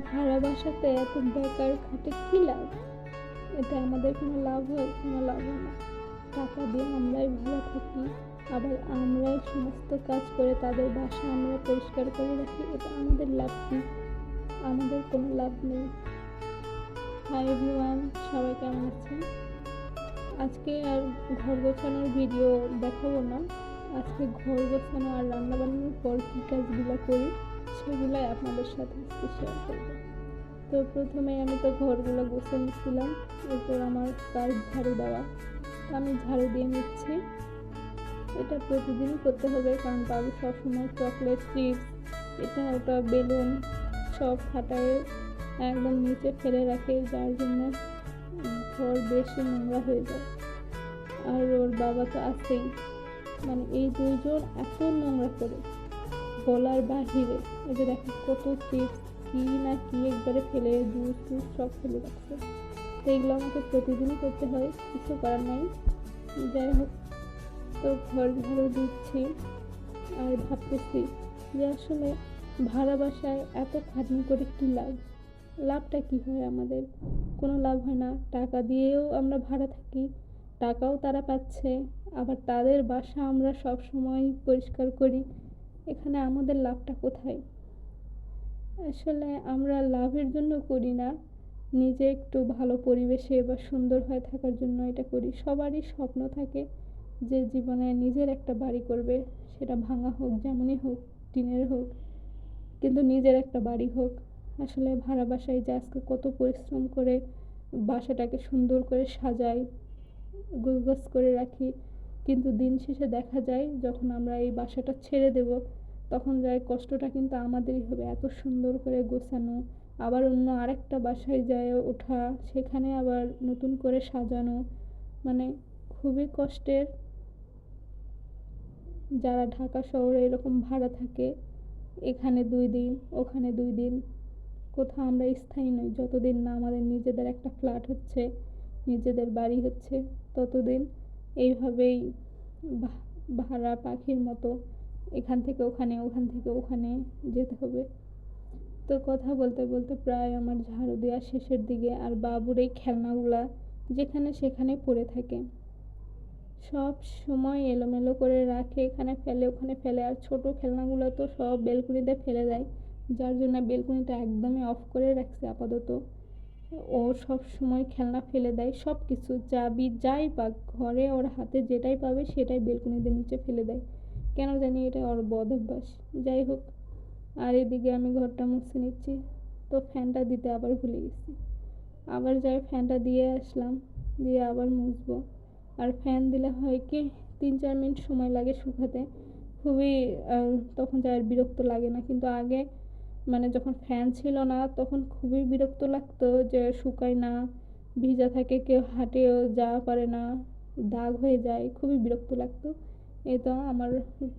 ভাড়া বাসাতে এত বেকার খাটে কী লাভ? এতে আমাদের কোনো লাভ হয়, কোনো লাভ হয় না। টাকা দিয়ে আমরাই ভালো থাকি, আবার আমরাই সমস্ত কাজ করে তাদের বাসা আমরা পরিষ্কার করে রাখি, এটা আমাদের লাভ কী? আমাদের কোনো লাভ নেই। হাই এভরিওয়ান সবাই কেমন আছেন? আজকে আর ঘর গোছানোর ভিডিও দেখাবো না। আজকে ঘর গোছানো আর রান্না বান্নার পর কী কাজগুলো করি? সেগুলোই আপনাদের সাথে আজকে শেয়ার করব। তো প্রথমে আমি তো ঘরগুলো গুছিয়ে নিচ্ছিলাম এরপর আমার কাজ ঝাড়ু দেওয়া। তো আমি ঝাড়ু দিয়ে নিচ্ছি। এটা প্রতিদিনই করতে হবে, কারণ বাবু সবসময় চকলেট, চিপস, এটা ওটা, বেলুন সব ফাটায় একদম নিচে ফেলে রাখে, যার জন্য ঘর বেশি নোংরা হয়ে যায়। আর ওর বাবা তো আছেই। মানে এই দুইজন এত নোংরা করে। গলার বাহিরে। এই যে দেখো, কত চিপস কি না কি একবারে ফেলে জুস টুস সব ফেলে রাখছে। তো এগুলো আমাকে প্রতিদিনই করতে হয়, কিছু করার নাই। যাই হোক, তো ঘর ঝাড়ু দিচ্ছি আর ভাবতেছি যে আসলে ভাড়া বাসায় এত খাটনি করে কী লাভ? লাভটা কী হয় আমাদের? কোনো লাভ হয় না। টাকা দিয়েও আমরা ভাড়া থাকি, টাকাও তারা পাচ্ছে, আবার তাদের বাসা আমরা সব সময় পরিষ্কার করি। এখানে আমাদের লাভটা কোথায়? আসলে আমরা লাভের জন্য করি না। নিজে একটু ভালো পরিবেশে বা সুন্দর হয়ে থাকার জন্য এটা করি। সবারই স্বপ্ন থাকে যে জীবনে নিজের একটা বাড়ি করবে। সেটা ভাঙা হোক, যেমনই হোক, টিনের হোক, কিন্তু নিজের একটা বাড়ি হোক। আসলে ভাড়া বাসায় যে আজকে কত পরিশ্রম করে বাসাটাকে সুন্দর করে সাজাই গোছগাছ করে রাখি কিন্তু দিন শেষে দেখা যায় যখন আমরা এই বাসাটা ছেড়ে দেব, তখন যায় কষ্টটা কিন্তু আমাদেরই হবে। এত সুন্দর করে গোছানো, আবার অন্য আরেকটা বাসায় যায় ওঠা, সেখানে আবার নতুন করে সাজানো মানে খুবই কষ্টের। যারা ঢাকা শহরে এরকম ভাড়া থাকে, এখানে দুই দিন, ওখানে দুই দিন, কোথাও আমরা স্থায়ী নই। যতদিন না আমাদের নিজেদের একটা ফ্ল্যাট হচ্ছে, নিজেদের বাড়ি হচ্ছে, ততদিন এইভাবেই ভাড়া পাখির মতো এখান থেকে ওখানে, ওখান থেকে ওখানে যেতে হবে। তো কথা বলতে বলতে প্রায় আমার ঝাড়ু দেওয়া শেষের দিকে আর বাবুর এই খেলনাগুলা যেখানে সেখানে পড়ে থাকে। সব সময় এলোমেলো করে রাখে, এখানে ফেলে, ওখানে ফেলে, আর ছোট খেলনাগুলো তো সব বেলকুনিতে ফেলে দেয়, যার জন্য বেলকুনিটা একদমই অফ করে রাখছে আপাতত। ও সব সময় খেলনা ফেলে দেয় সব কিছু চাবি যাই পাক, ঘরে ওর হাতে যেটাই পাবে সেটাই বেলকুনিতে নিচে ফেলে দেয়। কেন জানি এটা ওর বদ অভ্যাস। যাই হোক, আর এদিকে আমি ঘরটা মুছে নিচ্ছি। তো ফ্যানটা দিতে আবার ভুলে গেছি। আবার যাই ফ্যানটা দিয়ে আসলাম, দিয়ে আবার মুছবো। আর ফ্যান দিলে হয় কি, তিন চার মিনিট সময় লাগে শুকাতে। খুবই তখন যাই বিরক্ত লাগে না। কিন্তু আগে মানে যখন ফ্যান ছিল না, তখন খুবই বিরক্ত লাগতো যে শুকায় না, ভিজা থাকে, কেউ হাঁটেও যাওয়া পারে না, দাগ হয়ে যায়, খুবই বিরক্ত লাগতো। এই তো আমার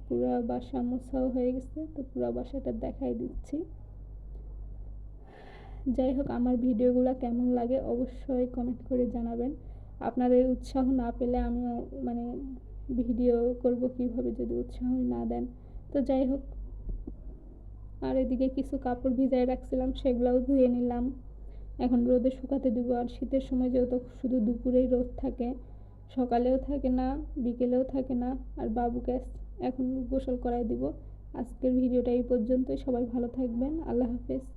পুরো বাসা মোছাও হয়ে গেছে, তো পুরো বাসাটা দেখাই দিচ্ছি। যাই হোক, আমার ভিডিওগুলো কেমন লাগে অবশ্যই কমেন্ট করে জানাবেন। আপনাদের উৎসাহ না পেলে আমিও মানে ভিডিও করব কীভাবে যদি উৎসাহ না দেন। তো যাই হোক আর এদিকে কিছু কাপড় ভিজায় রাখছিলাম, সেগুলোও ধুয়ে নিলাম। এখন রোদে শুকাতে দিব, আর শীতের সময় যেহেতু শুধু দুপুরেই রোদ থাকে, সকালেও থাকে না, বিকেলেও থাকে না, আর বাবুকে এখন গোসল করাই দিব। আজকের ভিডিওটা এই পর্যন্তই, সবাই ভালো থাকবেন, আল্লাহ হাফেজ।